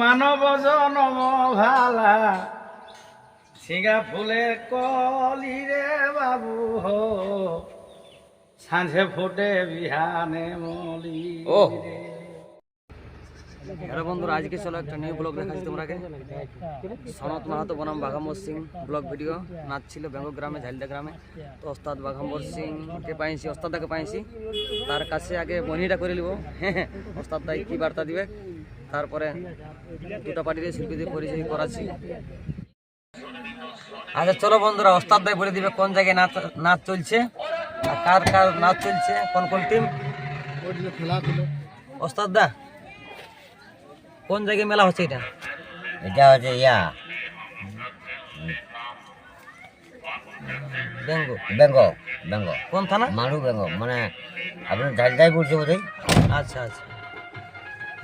মানব জনম ভালা সিঙ্গা ফুলের কলি রে বাবু হো। সাঁঝে ফুটে বিহানে মলি। রে। হ্যালো বন্ধুরা আজকে চলো একটা নিউ ব্লগ দেখাচ্ছি তোমরাকে সনত মাহাতো বনাম বাঘাম্বর সিং ব্লগ ভিডিও নাচ ছিল বেঙ্গ গ্রামে ঝালদা গ্রামে। তো ওস্তাদ বাঘাম্বর সিংকে পাইছি ওস্তাদাকে পাইছি। তার কাছে আগে বনিটা করে নিব। ওস্তাদ দাই কি বার্তা দিবে? তারপরে দুটো পার্টির শিল্পীদের পরিচয় করাচ্ছি। আচ্ছা চলো বন্ধুরা ওস্তাদ দাই বলে দিবে কোন জায়গায় নাচ নাচ চলছে আর কার কার নাচ চলছে কোন কোন টিম ওস্তাদ দা কোন জায়গায় মেলা হচ্ছে এটা? এটা হচ্ছে ইয়া। বেঙ্গ বেঙ্গ বেঙ্গ কোন থানা? মারু বেঙ্গ মানে আপনার ঝালদাই পড়ছে বোধহয়। আচ্ছা আচ্ছা।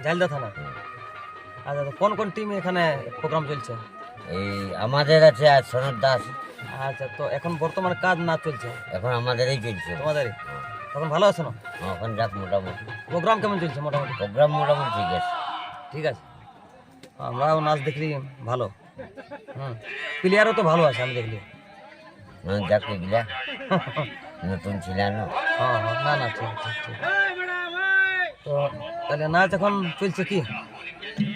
ঝালদা থানা আচ্ছা তো কোন কোন টিম এখানে প্রোগ্রাম চলছে? এই আমাদের আছে আর সনদ দাস। আচ্ছা তো এখন বর্তমানে কাজ না চলছে? এখন আমাদেরই চলছে। তোমাদেরই? তখন ভালো আছে না? এখন যাক মোটামুটি। প্রোগ্রাম কেমন চলছে মোটামুটি? প্রোগ্রাম মোটামুটি ঠিক আছে। ঠিক আছে। আমরাও নাচ দেখলি ভালো। হুম। প্লেয়ারও তো ভালো আছে আমি দেখলি। হ্যাঁ, যাক এগুলা। নতুন ছিল না। হ্যাঁ হ্যাঁ না না ঠিক ঠিক ঠিক। তো তাহলে নাচ এখন চলছে কি?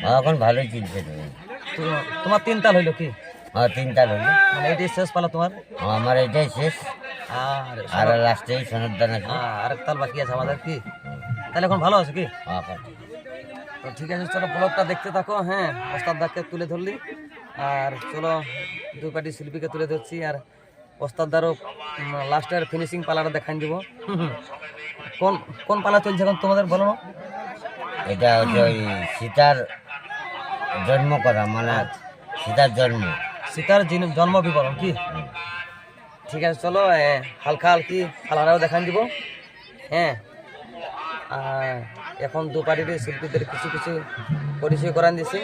হ্যাঁ, এখন ভালোই চলছে তো। তোমার তিন তাল হইল কি? হ্যাঁ তিনটা হলো মানে এটাই শেষ পালা তোমার? আমার এটাই শেষ। আর আর লাস্টেই সনদ দান আছে হ্যাঁ, আরেক তাল বাকি আছে আমাদের কি? তাহলে এখন ভালো আছে কি? হ্যাঁ, হ্যাঁ। তো ঠিক আছে চলো ব্লগটা দেখতে থাকো হ্যাঁ ওস্তাদ দাকে তুলে ধরলি। আর চলো দুই পার্টি শিল্পীকে তুলে ধরছি আর ওস্তাদ দারও লাস্টের ফিনিশিং পালাটা দেখাই দিব। কোন কোন পালা চলছে এখন তোমাদের বলো না? এটা হচ্ছে ওই সীতার জন্ম করা মানে সীতার জন্ম। সীতার জিন- জন্ম বিবরণ কি? ঠিক আছে চলো হালকা হালকি পালাটাও দেখান দিব। হ্যাঁ আর এখন দু পার্টির শিল্পীদের কিছু কিছু পরিচয় করান দিছি।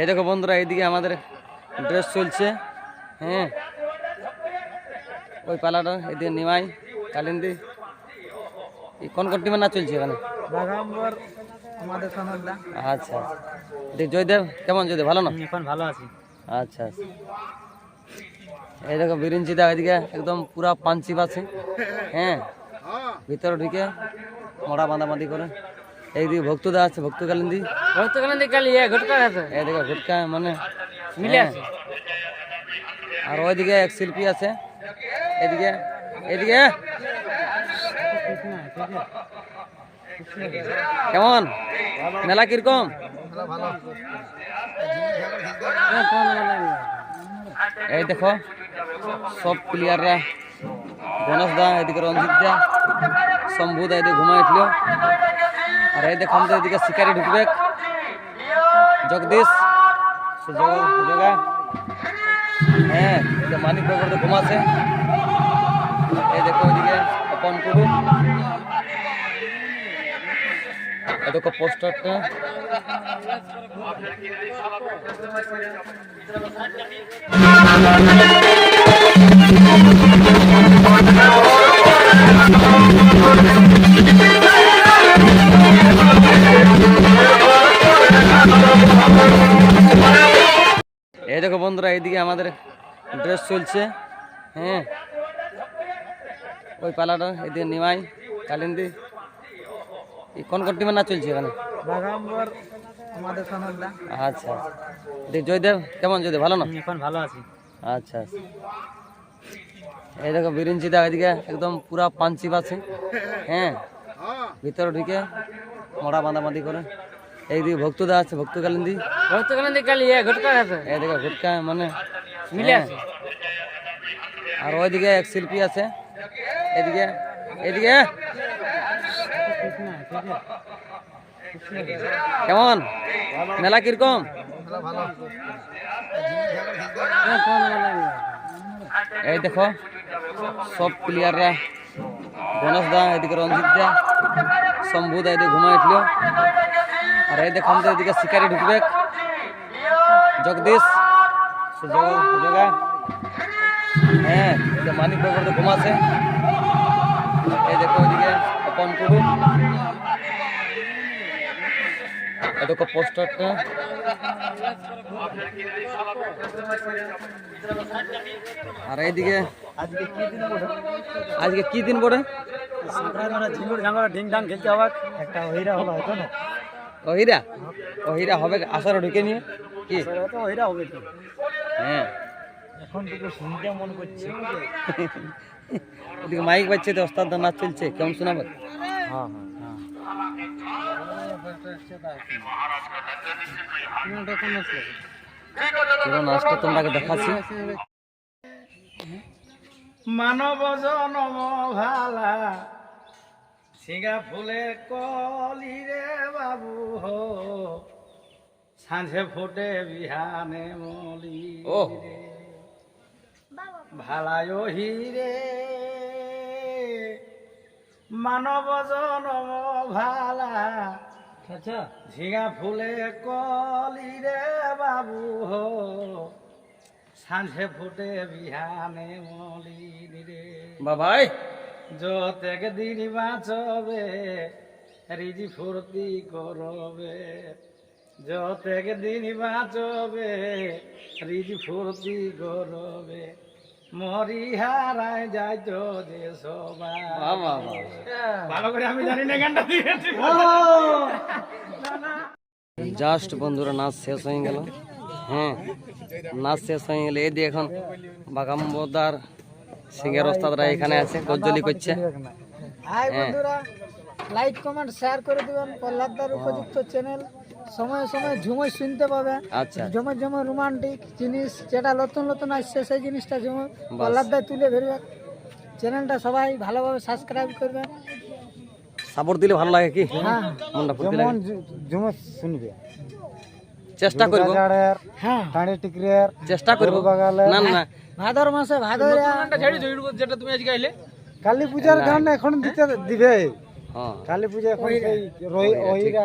এই দেখো বন্ধুরা এইদিকে আমাদের ড্রেস চলছে। হ্যাঁ। ওই পালাটা এদিকে নিমাই কালিন্দি। কোন কোন টিমের নাচ চলছে এখানে? আচ্ছা। এদিকে জয়দেব কেমন জয়দেব ভালো না? এখন ভালো আছি। আচ্ছা আচ্ছা। এই দেখো বিরিঞ্চিদা এদিকে একদম পুরা পাঞ্চি আছে হ্যাঁ। ভিতরে ঢুকে মোড়া বাঁধাবাঁধি করে। এইদিকে ভক্তদা আছে ভক্ত কালিন্দি ভক্তকানন্দ কালি এ ঘটকা আছে। এই দেখো গুটকা মানে মিলে হ্যাঁ। আছে। আর ওইদিকে এক শিল্পী আছে। এদিকে এদিকে। কেমন? মেলা কীরকম? এই দেখো সব প্লেয়াররা গণেশ দা এদিকে রঞ্জিত দা শম্ভু দা এদিকে ঘুমাই উঠল। আর এই দেখো আমাদের এদিকে শিকারি ঢুকবে জগদীশ সে জগ- জগা হ্যাঁ এটা মানিক বাবুর তো ঘুমাছে এই দেখো ওইদিকে অপন কুডু এই দেখো পোস্টারটা এই দেখো বন্ধুরা এইদিকে আমাদের ড্রেস চলছে। হ্যাঁ। ওই পালাটা এদিকে নিমাই কালিন্দি। কোন কোন টিমের নাচ চলছে এখানে? আচ্ছা। আচ্ছা জয়দেব কেমন জয়দেব ভালো না? এখন ভালো আছি। আচ্ছা আচ্ছা। এই দেখো বিরিঞ্চিদা এদিকে একদম পুরা পাঞ্চি আছে হ্যাঁ। ভিতরে ঢুকে মোড়া বাঁধাবাঁধি করে। এইদিকে ভক্তদা আছে ভক্ত কালিন্দি। ভক্তকানন্দ কালি ঘটকা আছে। এই দেখো মানে মিলে হ্যাঁ। আছে। আর ওইদিকে এক শিল্পী আছে। এদিকে এদিকে। কেমন? মেলা কীরকম? এই দেখো সব প্লেয়াররা গণেশ দা এদিকে রঞ্জিত দা। শম্ভু দা এদিকে ঘুমাই উঠল। আর এই দেখো আমাদের এদিকে শিকারি ঢুকবে। জগদীশ জগ- হ্যাঁ মানিক বাবুর ঘুমাছে এই দেখো ওইদিকে টুডু এই দেখো পোস্টারটা। আর এইদিকে আজকে কি দিন বলে আজকে কি দিন পড়ে ঝিঙ্গুর ঝাঙ্গর ঢিং ঢাং খেলতে হবে একটা হইরা হলো হয়তো না। ওহিরা ওহিরা হবে আসার ঢুকে নিয়ে? কি? হইরা হবে হ্যাঁ। এখন থেকে শুনতে মন করছে। ওদিকে মাইক বাজছে তো ওস্তাদ নাচ চলছে কেমন শোনাবে হ্যাঁ হ্যাঁ। পুরো নাচটা তোমাকে দেখাচ্ছি। মানব জনম ভালা সিঙ্গা ফুলের কলি রে বাবু হো। সাঁঝে ফোটে বিহানে মলি ও। ভালায় হিরে। মানব জনম ভালা। আচ্ছা। ঝিঙা ফুলে কলি রে বাবু হো। সাঁঝে ফুটে বিহানে মলি রে। বাবাই। যতেক দিন বাঁচবে রিজি ফুর্তি করবে। যতেক দিন বাঁচবে রিজি ফুর্তি করবে। মরি হারায় যাইতো যে সবাই ভালো করে আমি জানি না গানটা দিয়েছি। জাস্ট বন্ধুরা নাচ শেষ হয়ে গেল। হ্যাঁ নাচ শেষ হয়ে গেলে। এই দিয়ে এখন বাগাম্বদার সিংহের ওস্তাদরা এখানে আছে গজ্জলি করছে। হাই হ্যাঁ। বন্ধুরা লাইক কমেন্ট শেয়ার করে দিবেন। প্রহ্লাদার উপযুক্ত চ্যানেল সময়ে সময়ে ঝুমই শুনতে পাবে। আচ্ছা। জমে জমে রোমান্টিক জিনিস যেটা নতুন নতুন আসছে সেই জিনিসটা জমে প্রহ্লাদার তুলে ধরবে চ্যানেলটা সবাই ভালোভাবে সাবস্ক্রাইব করবেন। সাপোর্ট দিলে ভালো লাগে কি? হ্যাঁ। মনটা লাগে। জমে শুনবে। চেষ্টা করব। হ্যাঁ। টাঁড়ি টিকরের চেষ্টা করব। না না ভাদর মাসে ভাদরিয়া যেটা তুমি আজকে আইলে। কালী পূজার গান এখন দিতে দিবে। হ্যাঁ। কালী পূজা এখন সেই রই- ওইরা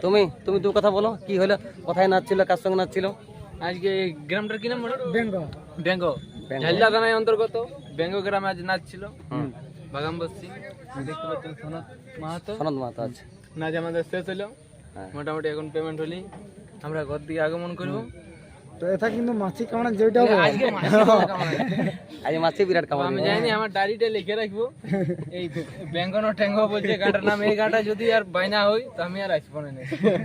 তুমি তুমি দু কথা বলো কি হলো? কোথায় নাচছিল কার সঙ্গে নাচছিল? আজকে এই গ্রামটার কি নাম বলো? বেঙ্গ বেঙ্গ। ঝালদা থানায় অন্তর্গত। বেঙ্গ গ্রামে আজ নাচ ছিল হুম বাগাম্বর দেখতে পাচ্ছেন সনত মাহাতো। সনদ মাতা আছে নাচ আমাদের শেষ হলো। হ্যাঁ। মোটামুটি এখন পেমেন্ট হলি আমরা ঘর দিকে আগমন করব। তো এটা কিন্তু মাছি কামড়া যেটা হবে। আজকে আজ মাছে বিরাট কামাল আমি জানি আমার ডায়েরিটা লিখে রাখব। এই বেঙ্গন ঠেঙ্গ বলছে গানটার নাম এই গানটা যদি আর বাইনা হই তো আমি আর আসব না।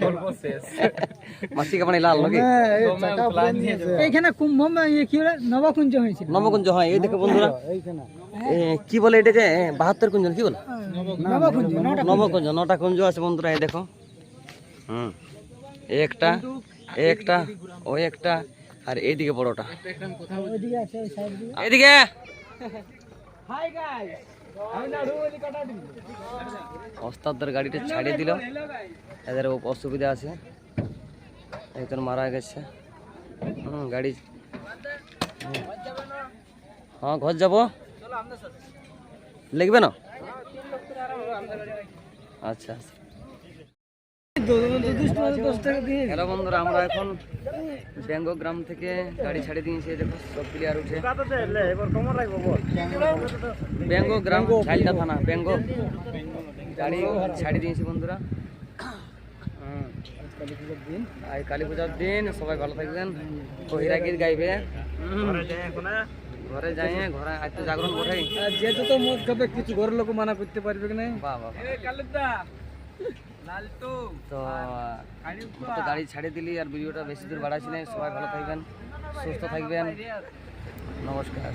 গল্প শেষ। মাছি কামানি লাল নিয়ে যাব। এইখানে কুম্ভ মে- ইয়ে কি বলে নবকুঞ্জ হয়েছিল নবকুঞ্জ হয় এই দেখো বন্ধুরা। এইখানে। কি বলে এটাকে এ, বাহাত্তর কুঞ্জ কি বলে? নবকুঞ্জ নটা নবকুঞ্জ নটা কুঞ্জ আছে বন্ধুরা এই দেখো। হুম। একটা একটা ও একটা আর এইদিকে বড়টা। দিই ওস্তাদদের গাড়িটা ছাড়িয়ে দিল। এদের ও- অসুবিধা আছে। একজন মারা গেছে। হুম গাড়ি। হ্যাঁ ঘর যাব? লিখবে না? আচ্ছা আচ্ছা। হ্যালো বন্ধুরা আমরা এখন ব্যাঙ্গ গ্রাম থেকে গাড়ি ছাড়িয়ে দিয়েছি দেখো সব প্লেয়ার উঠে। ব্যাঙ্গ গ্রাম ঝালদা থানা ব্যাঙ্গ গাড়ি ছাড়িয়ে দিয়েছি বন্ধুরা। হুম। আজ কালী পূজার দিন সবাই ভালো থাকবেন। কহিরা গীত গাইবে। ঘরে যাই ঘরে আজ তো জাগরণ ওঠাই যেহেতু তো মদ খাবে কিছু ঘরের লোক মানা করতে পারবে কি না? বাহ বাহ বাহ। তো তো গাড়ি ছাড়িয়ে দিলি আর ভিডিওটা বেশি দূর বাড়াইছি না। সবাই ভালো থাকবেন সুস্থ থাকবেন। নমস্কার।